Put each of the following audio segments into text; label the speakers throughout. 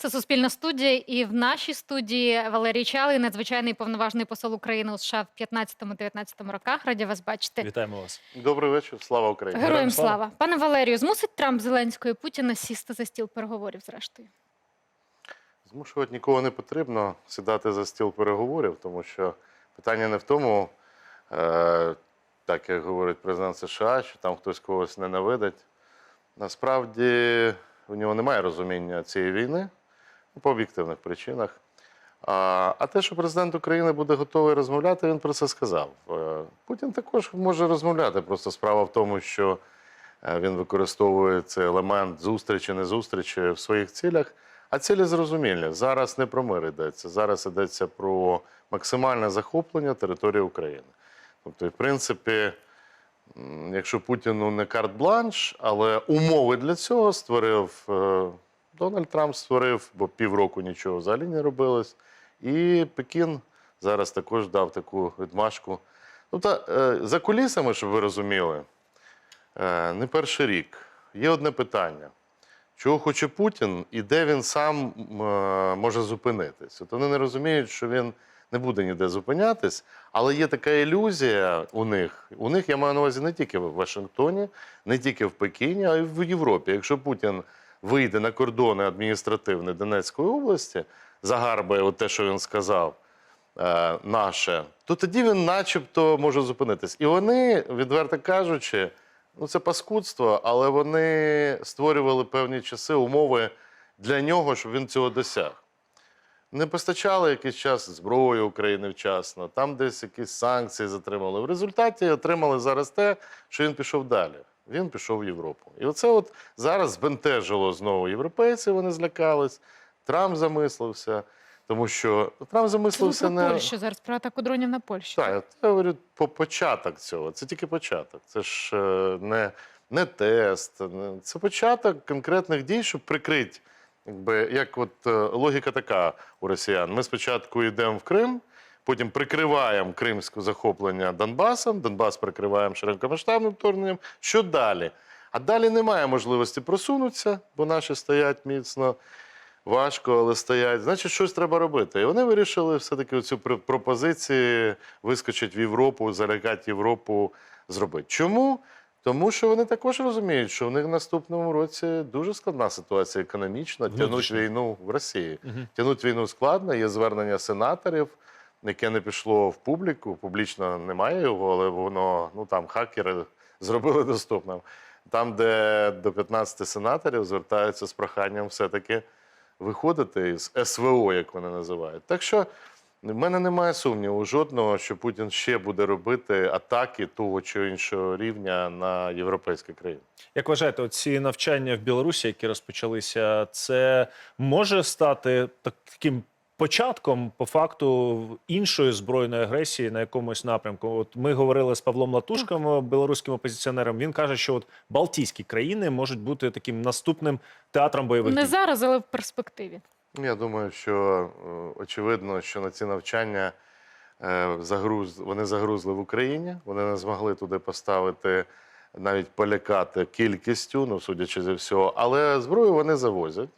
Speaker 1: Це Суспільна студія, і в нашій студії Валерій Чалий, надзвичайний повноважний посол України у США в 15-19 роках. Раді вас бачити.
Speaker 2: Вітаємо вас.
Speaker 3: Добрий вечір, слава Україні.
Speaker 1: Героям
Speaker 2: слава.
Speaker 1: слава. Пане Валерію, змусить Трамп Зеленського і Путіна сісти за стіл переговорів зрештою?
Speaker 3: Змушувати нікого не потрібно сідати за стіл переговорів, тому що питання не в тому, е, так як говорить президент США, що там хтось когось ненавидить. Насправді у нього немає розуміння цієї війни по об'єктивних причинах. А, те, що президент України буде готовий розмовляти, він про це сказав. Е, Путін також може розмовляти. Просто справа в тому, що е, він використовує цей елемент зустрічі, не зустрічі в своїх цілях. А цілі зрозумілі. Зараз не про мир йдеться. Зараз йдеться про максимальне захоплення території України. Тобто, в принципі, якщо Путіну не карт-бланш, але умови для цього створив е, Дональд Трамп створив, бо півроку нічого взагалі не робилось. І Пекін зараз також дав таку відмашку. Ну та е, за кулісами, щоб ви розуміли, е, не перший рік. Є одне питання. Чого хоче Путін і де він сам е, може зупинитись? От вони не розуміють, що він не буде ніде зупинятись, але є така ілюзія у них. У них я маю на увазі не тільки в Вашингтоні, не тільки в Пекіні, а й в Європі. Якщо Путін вийде на кордони адміністративні Донецької області, загарбає те, що він сказав, е, наше, то тоді він начебто може зупинитись. І вони, відверто кажучи, ну це паскудство, але вони створювали певні часи, умови для нього, щоб він цього досяг. Не постачали якийсь час зброю України вчасно, там десь якісь санкції затримали. В результаті отримали зараз те, що він пішов далі. Він пішов в Європу. І оце от зараз збентежило знову європейців, вони злякались. Трамп замислився, тому що Трамп замислився
Speaker 1: про
Speaker 3: не.
Speaker 1: Польщу зараз, про атаку дронів на Польщу.
Speaker 3: Так, я говорю, по початок цього. Це тільки початок. Це ж е, не, не тест. не- Це початок конкретних дій, щоб прикрити. Якби, як от е, логіка така у росіян. Ми спочатку йдемо в Крим, потім прикриваємо кримське захоплення Донбасом, Донбас прикриваємо широкомасштабним вторгненням. Що далі? А далі немає можливості просунутися, бо наші стоять міцно. Важко, але стоять. Значить, щось треба робити. І вони вирішили все-таки цю пропозицію вискочити в Європу, залякати Європу зробити. Чому? Тому що вони також розуміють, що в них в наступному році дуже складна ситуація економічна, тягнуть війну в Росії.
Speaker 2: Мгм.
Speaker 3: Тягнуть війну складно, є звернення сенаторів, яке не пішло в публіку. Публічно немає його, але воно ну там хакери зробили доступним. Там, де до 15 сенаторів звертаються з проханням все-таки виходити із СВО, як вони називають. Так що в мене немає сумніву жодного, що Путін ще буде робити атаки того чи іншого рівня на європейські країни.
Speaker 2: Як вважаєте, ці навчання в Білорусі, які розпочалися, це може стати таким початком по факту іншої збройної агресії на якомусь напрямку? От ми говорили з Павлом Латушком, білоруським опозиціонером. Він каже, що от Балтійські країни можуть бути таким наступним театром бойових
Speaker 1: Не
Speaker 2: дій.
Speaker 1: зараз, але в перспективі.
Speaker 3: Я думаю, що е, очевидно, що на ці навчання е, загруз, вони загрузли в Україні. Вони не змогли туди поставити навіть полякати кількістю, ну судячи зі всього, але зброю вони завозять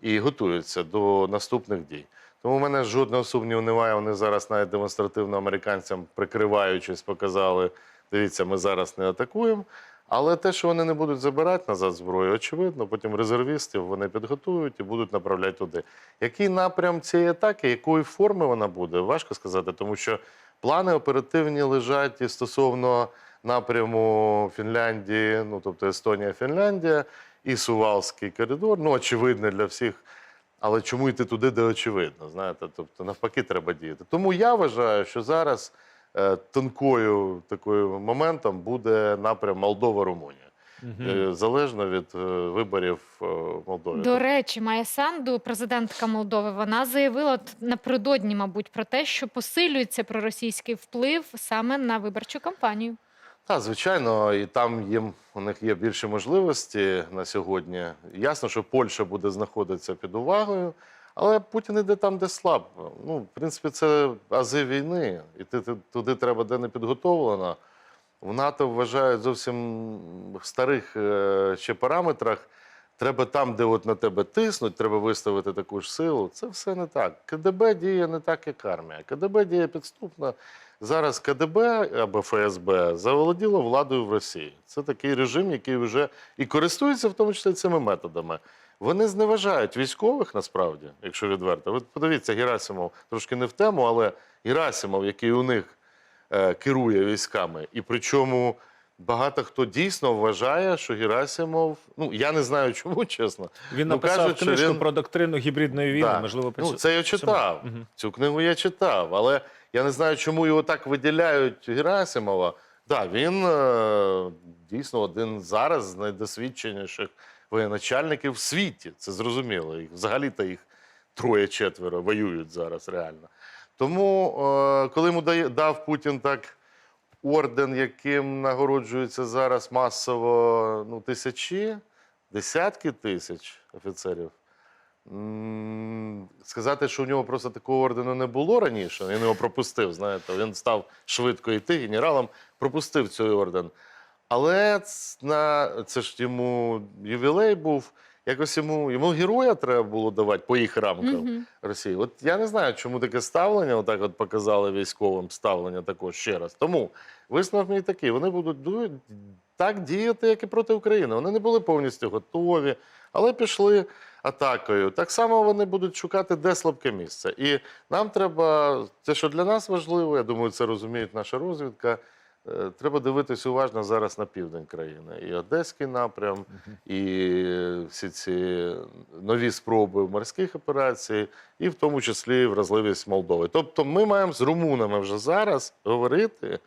Speaker 3: і готуються до наступних дій. Тому в мене жодного сумніву немає. Вони зараз навіть демонстративно американцям, прикриваючись, показали: дивіться, ми зараз не атакуємо. Але те, що вони не будуть забирати назад зброю, очевидно, потім резервістів вони підготують і будуть направляти туди. Який напрям цієї атаки, якої форми вона буде, важко сказати, тому що плани оперативні лежать і стосовно напряму Фінляндії, ну тобто Естонія, Фінляндія, і Сувалський коридор. Ну, очевидно для всіх. Але чому йти туди, де очевидно? Знаєте, тобто навпаки, треба діяти. Тому я вважаю, що зараз е, тонкою такою моментом буде напрям Молдова-Румунія. Е, Залежно від е, виборів е, в Молдові.
Speaker 1: До речі, Майя Санду, президентка Молдови, вона заявила от напередодні, мабуть, про те, що посилюється проросійський вплив саме на виборчу кампанію.
Speaker 3: Так, звичайно, і там їм у них є більше можливості на сьогодні. Ясно, що Польща буде знаходитися під увагою, але Путін іде там, де слабо. Ну, в принципі, це ази війни, і ти, ти туди треба, де не підготовлено. В НАТО вважають зовсім в старих е, ще параметрах треба там, де от на тебе тиснуть, треба виставити таку ж силу. Це все не так. КДБ діє не так, як армія. КДБ діє підступно. Зараз КДБ або ФСБ заволоділо владою в Росії. Це такий режим, який вже і користується в тому числі цими методами. Вони зневажають військових насправді, якщо відверто. Ви подивіться, Герасимов трошки не в тему, але Герасимов, який у них е, керує військами, і причому багато хто дійсно вважає, що Герасимов, ну я не знаю чому, чесно.
Speaker 2: Він
Speaker 3: Ну,
Speaker 2: написав
Speaker 3: кажуть,
Speaker 2: книжку
Speaker 3: він-
Speaker 2: про доктрину гібридної війни.
Speaker 3: Так.
Speaker 2: Можливо, при
Speaker 3: ну, це я читав. Цю книгу я читав, але я не знаю, чому його так виділяють Герасимова. Так, він е, дійсно один зараз з найдосвідченіших воєначальників в світі. Це зрозуміло. Їх, взагалі-то їх троє-четверо воюють зараз реально. Тому, е, коли йому дав Путін так орден, яким нагороджується зараз масово ну, тисячі, десятки тисяч офіцерів. Сказати, що у нього просто такого ордену не було раніше, він його пропустив. Знаєте, він став швидко йти генералом, пропустив цей орден. Але на це ж йому ювілей був. Якось йому йому героя треба було давати по їх рамкам
Speaker 1: Мгм.
Speaker 3: Росії. От я не знаю, чому таке ставлення, отак от показали військовим ставлення також ще раз. Тому висновок мій такий: вони будуть ду- так діяти, як і проти України. Вони не були повністю готові, але пішли атакою. Так само вони будуть шукати, де слабке місце. І нам треба, те, що для нас важливо, я думаю, це розуміють наша розвідка. е, Треба дивитися уважно зараз на південь країни. І Одеський напрям, і всі ці нові спроби морських операцій, і в тому числі вразливість Молдови. Тобто ми маємо з румунами вже зараз говорити,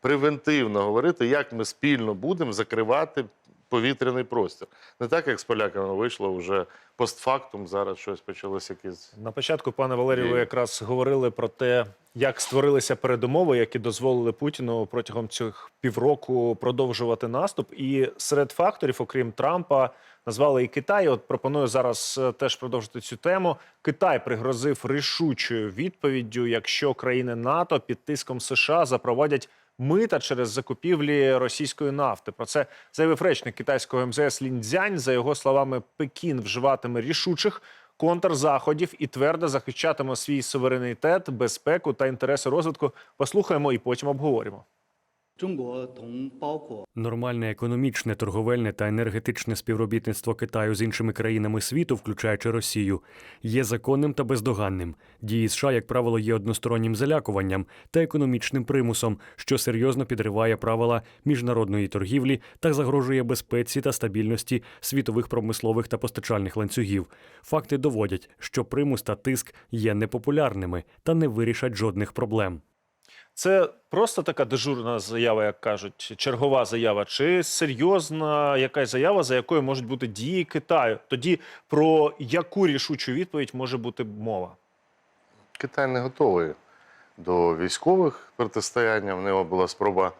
Speaker 3: превентивно говорити, як ми спільно будемо закривати повітряний простір. Не так, як з поляками вийшло вже постфактум, зараз щось почалося якісь.
Speaker 2: На початку, пане Валерію, ви якраз говорили про те, як створилися передумови, які дозволили Путіну протягом цих півроку продовжувати наступ. І серед факторів, окрім Трампа, назвали і Китай. От пропоную зараз е, теж продовжити цю тему. Китай пригрозив рішучою відповіддю, якщо країни НАТО під тиском США запровадять. Мита через закупівлі російської нафти. Про це заявив речник китайського МЗС Ліндзянь. За його словами, Пекін вживатиме рішучих контрзаходів і твердо захищатиме свій суверенітет, безпеку та інтереси розвитку. Послухаємо і потім обговоримо.
Speaker 4: Нормальне економічне, торговельне та енергетичне співробітництво Китаю з іншими країнами світу, включаючи Росію, є законним та бездоганним. Дії США, як правило, є одностороннім залякуванням та економічним примусом, що серйозно підриває правила міжнародної торгівлі та загрожує безпеці та стабільності світових промислових та постачальних ланцюгів. Факти доводять, що примус та тиск є непопулярними та не вирішать жодних проблем.
Speaker 2: Це просто така дежурна заява, як кажуть, чергова заява, чи серйозна якась заява, за якою можуть бути дії Китаю? Тоді про яку рішучу відповідь може бути мова?
Speaker 3: Китай не готовий до військових протистояння. В нього була спроба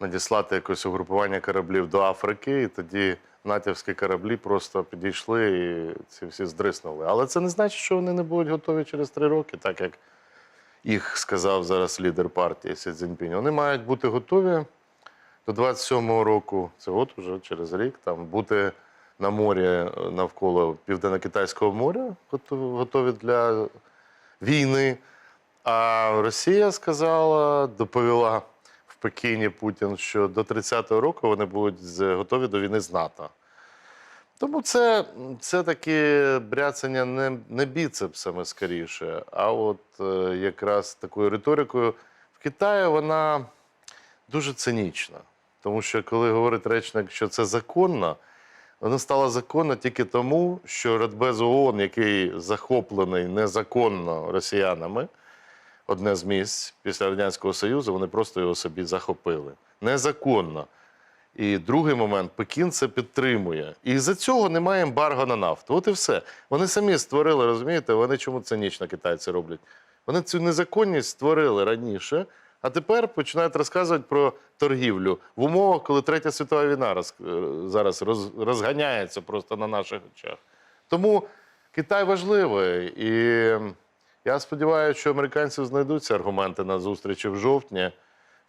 Speaker 3: надіслати якесь угрупування кораблів до Африки, і тоді натівські кораблі просто підійшли і ці всі здриснули. Але це не значить, що вони не будуть готові через три роки, так як їх сказав зараз лідер партії Сі Цзіньпінь. Вони мають бути готові до 27-го року, це от уже через рік, там бути на морі е, навколо Південно-Китайського моря, готові- для війни. А Росія сказала, доповіла в Пекіні Путін, що до 30-го року вони будуть готові до війни з НАТО. Тому це, це таке бряцання не, не біцепсами скоріше, а от е, якраз такою риторикою. В Китаї вона дуже цинічна. Тому що коли говорить речник, що це законно, воно стало законно тільки тому, що Радбез ООН, який захоплений незаконно росіянами, одне з місць після Радянського Союзу, вони просто його собі захопили. Незаконно. І другий момент Пекін це підтримує. І за цього немає ембарго на нафту. От і все. Вони самі створили, розумієте, вони чому цинічно китайці роблять? Вони цю незаконність створили раніше, а тепер починають розказувати про торгівлю в умовах, коли Третя світова війна роз, е, зараз роз, розганяється просто на наших очах. Тому Китай важливий. І я сподіваюся, що американців знайдуться аргументи на зустрічі в жовтні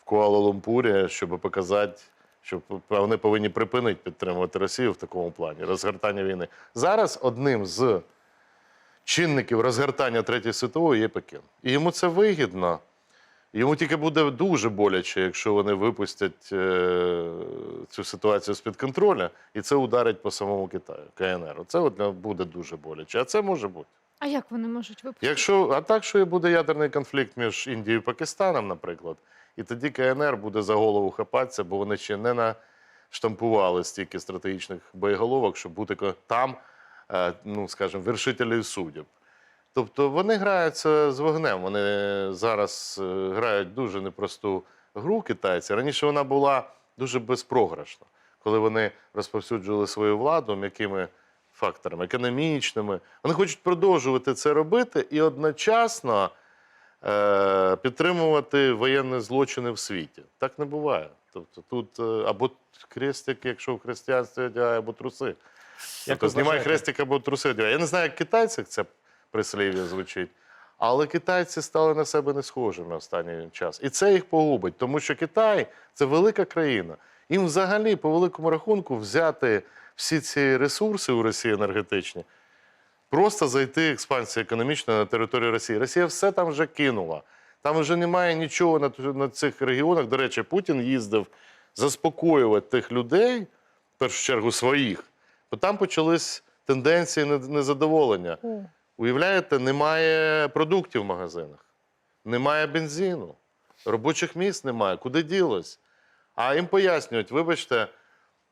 Speaker 3: в Куала-Лумпурі, щоб показати що вони повинні припинити підтримувати Росію в такому плані розгортання війни. Зараз одним з чинників розгортання Третьої світової є Пекін. І йому це вигідно. Йому тільки буде дуже боляче, якщо вони випустять е, цю ситуацію з-під контролю, і це ударить по самому Китаю, КНР. Це от буде дуже боляче. А це може бути.
Speaker 1: А як вони можуть випустити?
Speaker 3: Якщо, а так, що і буде ядерний конфлікт між Індією і Пакистаном, наприклад, і тоді КНР буде за голову хапатися, бо вони ще не наштампували стільки стратегічних боєголовок, щоб бути там, е, ну скажімо, вершителів суддів. Тобто вони граються з вогнем. Вони зараз е, грають дуже непросту гру китайці. Раніше вона була дуже безпрограшна, коли вони розповсюджували свою владу м'якими факторами, економічними. Вони хочуть продовжувати це робити і одночасно підтримувати воєнні злочини в світі. Так не буває. Тобто тут е, або хрестик, якщо в християнстві одягає, або труси. Тобто знімай хрестик або труси одягає. Я не знаю, як китайцях це прислів'я звучить. Але китайці стали на себе не схожими останній час. І це їх погубить, тому що Китай це велика країна. Їм взагалі, по великому рахунку, взяти всі ці ресурси у Росії енергетичні, просто зайти експансія економічна на територію Росії. Росія все там вже кинула. Там вже немає нічого на, на цих регіонах. До речі, Путін їздив заспокоювати тих людей, в першу чергу своїх, бо там почались тенденції незадоволення.
Speaker 1: О.
Speaker 3: Уявляєте, немає продуктів в магазинах, немає бензину, робочих місць немає. Куди ділось? А їм пояснюють, вибачте,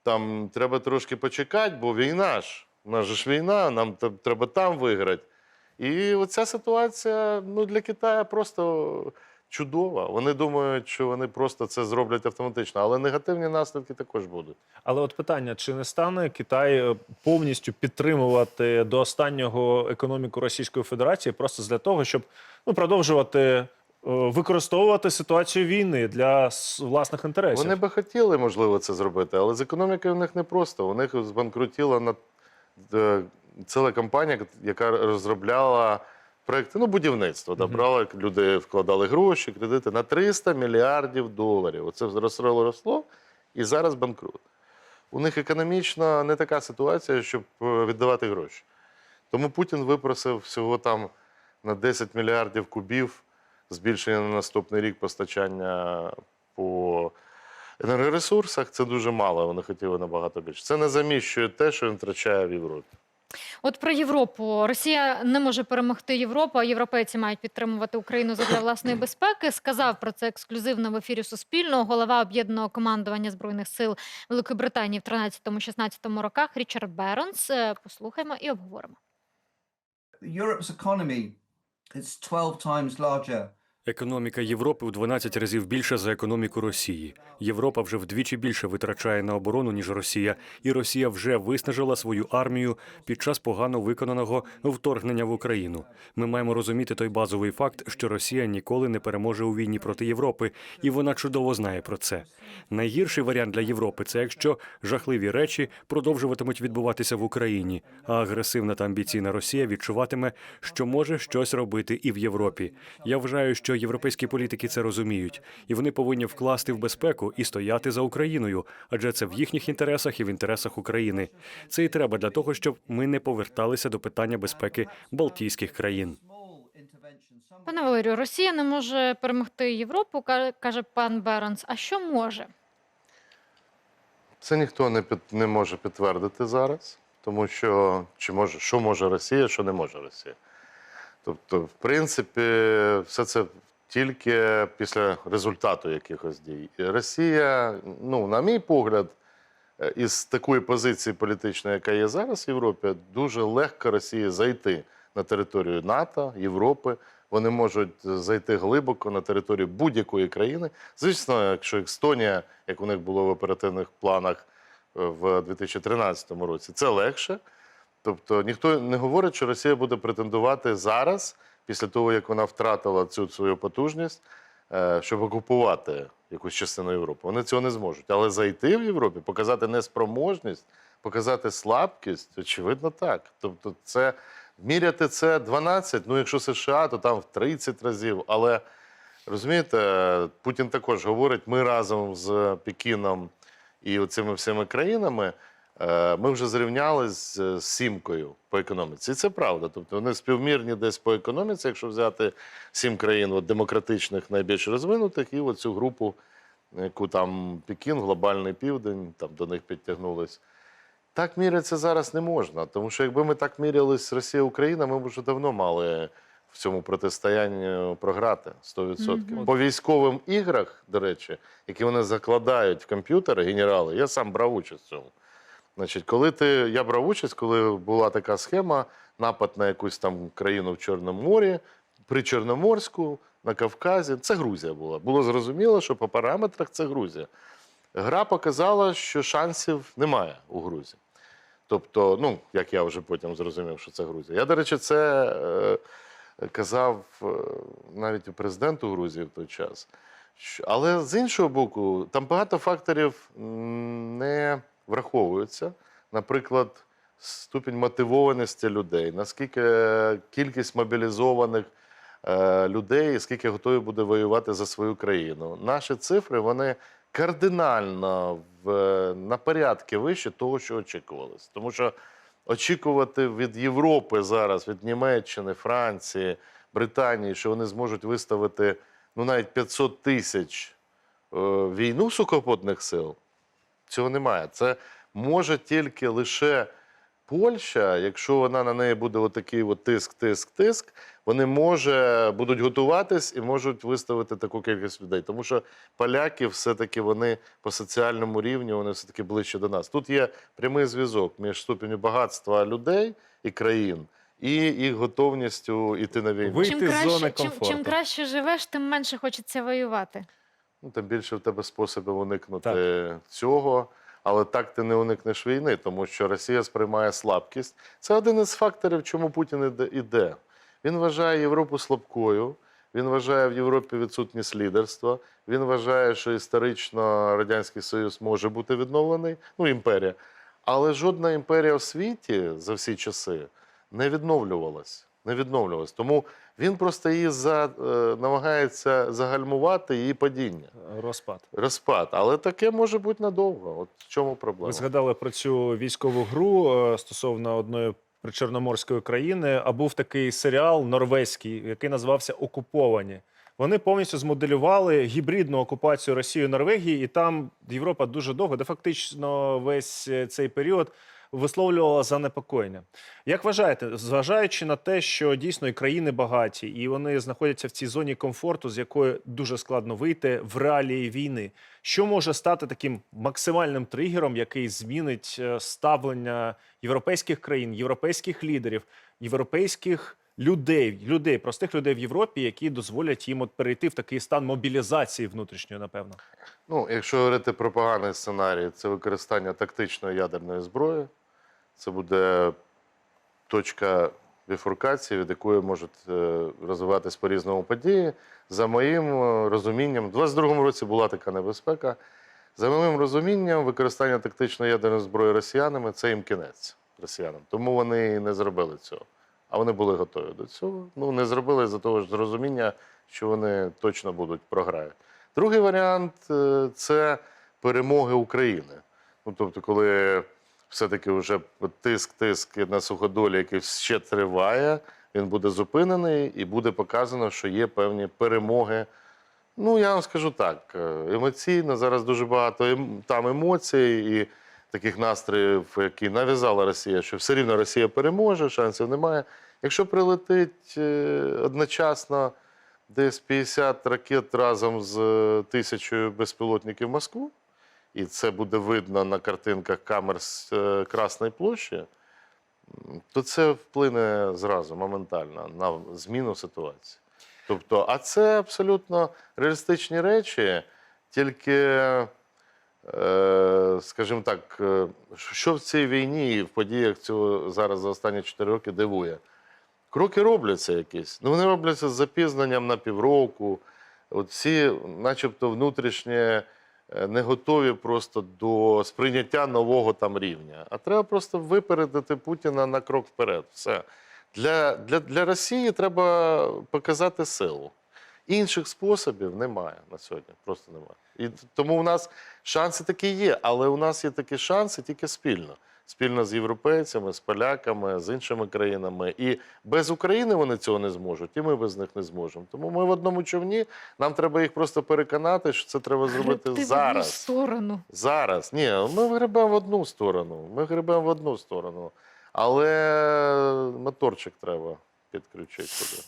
Speaker 3: там треба трошки почекати, бо війна ж. У нас же ж війна, нам треба там виграти. І оця ситуація ну, для Китаю просто чудова. Вони думають, що вони просто це зроблять автоматично, але негативні наслідки також будуть.
Speaker 2: Але от питання: чи не стане Китай е, повністю підтримувати до останнього економіку Російської Федерації просто для того, щоб ну продовжувати е, використовувати ситуацію війни для власних інтересів?
Speaker 3: Вони би хотіли, можливо, це зробити, але з економікою в них непросто. У них збанкрутіла на ціла компанія, яка розробляла проекти, ну, будівництво. Да, брала, люди вкладали гроші, кредити на 300 мільярдів доларів. Оце росло, росло, і зараз банкрут. У них економічно не така ситуація, щоб е, віддавати гроші. Тому Путін випросив всього там на 10 мільярдів кубів збільшення на наступний рік постачання по енергоресурсах. Це дуже мало. Вони хотіли набагато більше. Це не заміщує те, що він втрачає в Європі.
Speaker 1: От про Європу. Росія не може перемогти Європу, а європейці мають підтримувати Україну задля власної безпеки. Сказав про це ексклюзивно в ефірі Суспільного голова об'єднаного командування збройних сил Великої Британії в 13-16 роках Річард Беронс. Е, Послухаймо і обговоримо.
Speaker 5: Europe's economy is 12 times larger
Speaker 4: Економіка Європи в 12 разів більша за економіку Росії. Європа вже вдвічі більше витрачає на оборону ніж Росія, і Росія вже виснажила свою армію під час погано виконаного вторгнення в Україну. Ми маємо розуміти той базовий факт, що Росія ніколи не переможе у війні проти Європи, і вона чудово знає про це. Найгірший варіант для Європи це якщо жахливі речі продовжуватимуть відбуватися в Україні, а агресивна та амбіційна Росія відчуватиме, що може щось робити і в Європі. Я вважаю, що європейські політики це розуміють, і вони повинні вкласти в безпеку і стояти за Україною, адже це в їхніх інтересах і в інтересах України. Це і треба для того, щоб ми не поверталися до питання безпеки Балтійських країн.
Speaker 1: Пане Валерію, Росія не може перемогти Європу, каже пан Беронс. А що може?
Speaker 3: Це ніхто не, під, не може підтвердити зараз, тому що чи може, що може Росія, що не може Росія. Тобто, в принципі, все це тільки після результату якихось дій. Росія, ну, на мій погляд, е, із такої позиції політичної, яка є зараз в Європі, дуже легко Росії зайти на територію НАТО, Європи. Вони можуть зайти глибоко на територію будь-якої країни. Звісно, якщо Естонія, як у них було в оперативних планах е, в 2013 році, це легше. Тобто ніхто не говорить, що Росія буде претендувати зараз, після того як вона втратила цю свою потужність, е, щоб окупувати якусь частину Європи. Вони цього не зможуть. Але зайти в Європі, показати неспроможність, показати слабкість, очевидно, так. Тобто, це міряти це 12, ну якщо США, то там в 30 разів. Але розумієте, Путін також говорить: ми разом з Пекіном і оцими всіми країнами, ми вже зрівнялись з, з сімкою по економіці. І це правда. Тобто вони співмірні десь по економіці, якщо взяти сім країн от, демократичних, найбільш розвинутих, і оцю групу, яку там Пекін, глобальний південь, там до них підтягнулись. Так мірятися зараз не можна, тому що якби ми так мірялись Росія Україна, ми б вже давно мали в цьому протистоянні програти 100%.
Speaker 1: Мгм.
Speaker 3: По військовим іграх, до речі, які вони закладають в комп'ютери, генерали, я сам брав участь в цьому. Значить, коли ти я брав участь, коли була така схема, напад на якусь там країну в Чорному морі, при Чорноморську, на Кавказі, це Грузія була. Було зрозуміло, що по параметрах це Грузія. Гра показала, що шансів немає у Грузії. Тобто, ну, як я вже потім зрозумів, що це Грузія. Я, до речі, це е, казав е, навіть президенту Грузії в той час. Але з іншого боку, там багато факторів не враховуються. Наприклад, ступінь мотивованості людей, наскільки кількість мобілізованих е, людей, скільки готові буде воювати за свою країну. Наші цифри вони кардинально в, на порядки вище того, що очікувалось. Тому що очікувати від Європи зараз, від Німеччини, Франції, Британії, що вони зможуть виставити ну, навіть 500 тисяч е, війну сухопутних сил, цього немає. Це може тільки лише Польща, якщо вона на неї буде отакий от тиск, тиск, тиск, вони може будуть готуватись і можуть виставити таку кількість людей. Тому що поляки все-таки вони по соціальному рівню вони все-таки ближче до нас. Тут є прямий зв'язок між ступеню багатства людей і країн і їх готовністю йти на війну.
Speaker 2: Ви-
Speaker 1: Чим
Speaker 2: Вийти з
Speaker 1: краще,
Speaker 2: зони
Speaker 1: чим,
Speaker 2: комфорту.
Speaker 1: чим краще живеш, тим менше хочеться воювати.
Speaker 3: Ну, тим більше в тебе способів уникнути цього. Але так ти не уникнеш війни, тому що Росія сприймає слабкість. Це один із факторів, чому Путін іде- іде. Він вважає Європу слабкою, він вважає в Європі відсутність лідерства. Він вважає, що історично Радянський Союз може бути відновлений, ну, імперія. Але жодна імперія в світі за всі часи не відновлювалась. Не відновлювалась. Тому він просто її за, е, намагається загальмувати її падіння.
Speaker 2: Розпад.
Speaker 3: Розпад, але таке може бути надовго. От в чому проблема?
Speaker 2: Ви згадали про цю військову гру е, стосовно одної причорноморської країни. А був такий серіал норвезький, який називався Окуповані. Вони повністю змоделювали гібридну окупацію Росії Норвегії, і там Європа дуже довго, де фактично весь е, цей період висловлювала занепокоєння. Як вважаєте, зважаючи на те, що дійсно і країни багаті, і вони знаходяться в цій зоні комфорту, з якої дуже складно вийти в реалії війни, що може стати таким максимальним тригером, який змінить е, ставлення європейських країн, європейських лідерів, європейських людей, людей, простих людей в Європі, які дозволять їм от перейти в такий стан мобілізації внутрішньої, напевно?
Speaker 3: Ну, якщо говорити про поганий сценарій, це використання тактичної ядерної зброї. Це буде точка біфуркації, від якої можуть е, розвиватись по-різному події. За моїм е, розумінням, у 22-му році була така небезпека. За моїм розумінням, використання тактичної ядерної зброї росіянами це їм кінець росіянам. Тому вони не зробили цього. А вони були готові до цього. Ну, не зробили за того ж розуміння, що вони точно будуть програють. Другий варіант е, це перемоги України. Ну, тобто, коли все-таки вже тиск-тиск на суходолі, який ще триває, він буде зупинений і буде показано, що є певні перемоги. Ну, я вам скажу так: е, емоційно зараз дуже багато ем- там емоцій і таких настроїв, які нав'язала Росія, що все рівно Росія переможе, шансів немає. Якщо прилетить е, одночасно десь 50 ракет разом з е, тисячою безпілотників в Москву, і це буде видно на картинках камер з е, Красної площі, то це вплине зразу, моментально, на зміну ситуації. Тобто, а це абсолютно реалістичні речі, тільки, скажімо так, що в цій війні і в подіях цього зараз за останні 4 роки дивує. Кроки робляться якісь. Ну, вони робляться з запізненням на півроку. От всі, начебто, внутрішнє е, не готові просто до сприйняття нового там рівня. А треба просто випередити Путіна на крок вперед. Все. Для, для, для Росії треба показати силу. Інших способів немає на сьогодні. Просто немає. І тому у нас шанси такі є, але у нас є такі шанси тільки спільно. Спільно з європейцями, з поляками, з іншими країнами. І без України вони цього не зможуть, і ми без них не зможемо. Тому ми в одному човні. Нам треба їх просто переконати, що це треба зробити
Speaker 1: Гребти в одну
Speaker 3: зараз.
Speaker 1: сторону.
Speaker 3: Зараз. Ні, ми гребемо в одну сторону. Ми гребемо в одну сторону. Але моторчик треба підключити туди.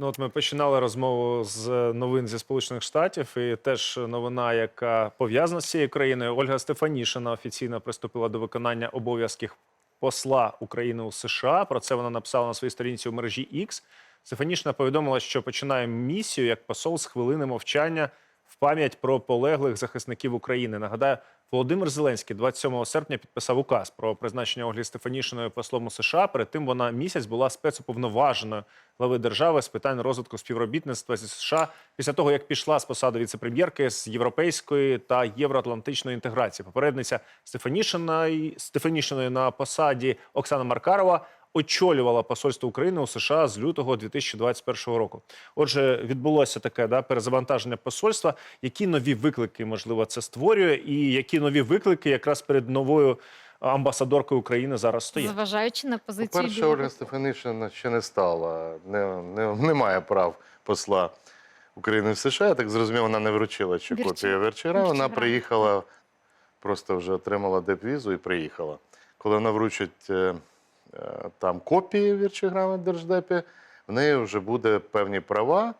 Speaker 2: Ну, от ми починали розмову з новин зі Сполучених Штатів, і теж новина, яка пов'язана з цією країною. Ольга Стефанішина офіційно приступила до виконання обов'язків посла України у США. Про це вона написала на своїй сторінці у мережі X. Стефанішина повідомила, що починає місію як посол з хвилини мовчання в пам'ять про полеглих захисників України. Нагадаю, Володимир Зеленський 27 серпня підписав указ про призначення Оглі Стефанішиною послом у США. Перед тим вона місяць була спецуповноваженою глави держави з питань розвитку співробітництва зі США після того, як пішла з посади віцепрем'єрки з європейської та євроатлантичної інтеграції. Попередниця Стефанішиної Стефанішиної на посаді Оксана Маркарова очолювала посольство України у США з лютого 2021 року. Отже, відбулося таке да, перезавантаження посольства. Які нові виклики можливо це створює, і які нові виклики якраз перед новою амбасадоркою України зараз стоять?
Speaker 1: Зважаючи на позицію
Speaker 3: По-перше, Ольга Стефанишина ще не стала, не, не, не має прав посла України в США. Я так зрозумів, вона не вручила чи
Speaker 1: Вірчі-
Speaker 3: копію Верчера. Вона приїхала, просто вже отримала депвізу і приїхала. Коли вона вручить е, е, там копії Вірчеграма в Держдепі, в неї вже буде певні права.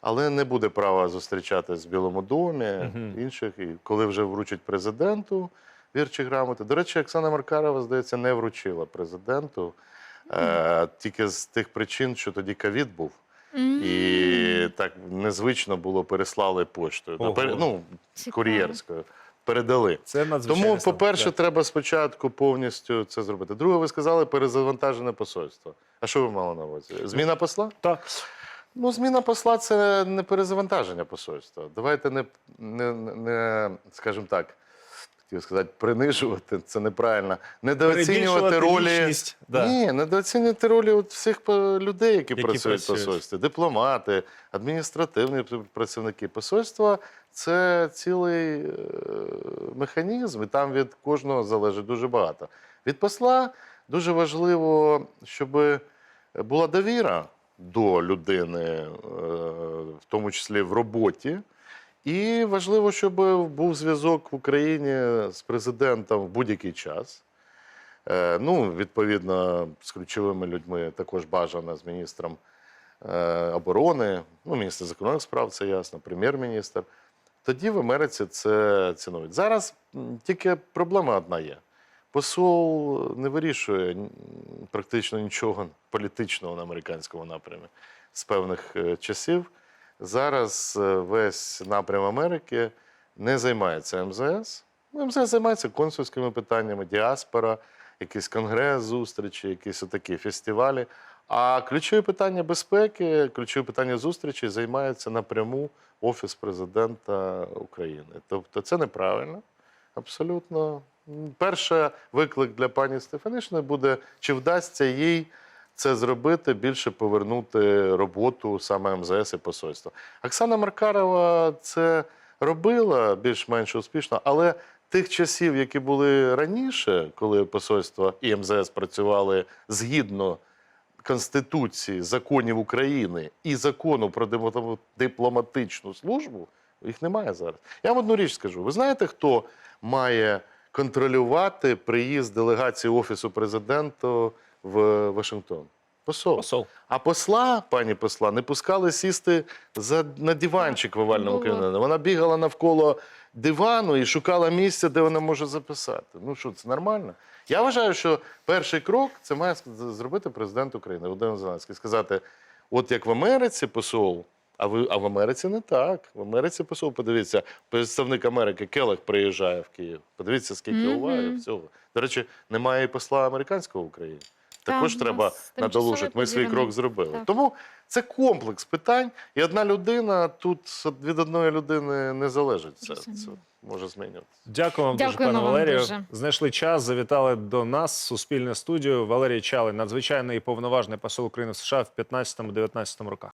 Speaker 3: Але не буде права зустрічатись в Білому домі,
Speaker 2: Мгм.
Speaker 3: інших. І коли вже вручать президенту вірчі грамоти. До речі, Оксана Маркарова, здається, не вручила президенту е, тільки з тих причин, що тоді ковід був. І так незвично було переслали поштою.
Speaker 2: Ого.
Speaker 3: Ну, кур'єрською. Передали.
Speaker 2: Це надзвичайно.
Speaker 3: Тому, по-перше,
Speaker 2: стан.
Speaker 3: треба спочатку повністю це зробити. Друге, ви сказали перезавантажене посольство. А що ви мали на увазі? Зміна посла?
Speaker 2: так.
Speaker 3: Ну, зміна посла це не перезавантаження посольства. Давайте не, не, не скажімо так, хотів сказати, принижувати, це неправильно. Недооцінювати ролі.
Speaker 2: да.
Speaker 3: Ні, недооцінювати ролі от всіх людей, які,
Speaker 2: Які
Speaker 3: працюють в посольстві. Дипломати, адміністративні працівники. Посольства це цілий е, механізм, і там від кожного залежить дуже багато. Від посла дуже важливо, щоб була довіра до людини, е, в тому числі в роботі. І важливо, щоб був зв'язок в Україні з президентом в будь-який час. Е, Ну, відповідно, з ключовими людьми також бажано з міністром оборони, ну, міністр закордонних справ, це ясно, прем'єр-міністр. Тоді в Америці це цінують. Зараз тільки проблема одна є. Посол не вирішує практично нічого політичного на американському напрямі з певних е, часів. Зараз е, весь напрям Америки не займається МЗС. Ну, МЗС займається консульськими питаннями, діаспора, якийсь конгрес, зустрічі, якісь отакі фестивалі. А ключові питання безпеки, ключові питання зустрічі займається напряму Офіс президента України. Тобто це неправильно, абсолютно. Перший виклик для пані Стефанишини буде, чи вдасться їй це зробити, більше повернути роботу саме МЗС і посольства. Оксана Маркарова це робила більш-менш успішно, але тих часів, які були раніше, коли посольство і МЗС працювали згідно Конституції, законів України і закону про дипломатичну службу, їх немає зараз. Я вам одну річ скажу: ви знаєте, хто має контролювати приїзд делегації Офісу президента в Вашингтон? Посол.
Speaker 2: Посол.
Speaker 3: А посла, пані посла, не пускали сісти за, на диванчик в овальному
Speaker 1: Було.
Speaker 3: кабінеті. Вона бігала навколо дивану і шукала місце, де вона може записати. Ну що, це нормально? Я вважаю, що перший крок це має зробити президент України Володимир Зеленський. Сказати: от як в Америці посол, а ви а в Америці не так. В Америці посол, подивіться, представник Америки Келех приїжджає в Київ. Подивіться, скільки
Speaker 1: Мгм.
Speaker 3: уваги всього. До речі, немає і посла американського в Україні.
Speaker 1: Так,
Speaker 3: Також треба надолужити. Ми свій крок зробили.
Speaker 1: Так.
Speaker 3: Тому це комплекс питань, і одна людина тут від одної людини не залежить. Це, це може змінюватися.
Speaker 2: Дякую вам дуже, пане
Speaker 1: вам
Speaker 2: Валерію.
Speaker 1: дуже.
Speaker 2: Знайшли час, завітали до нас в суспільне студію. Валерій Чалий, надзвичайний і повноважний посол України в США в 15-19 роках.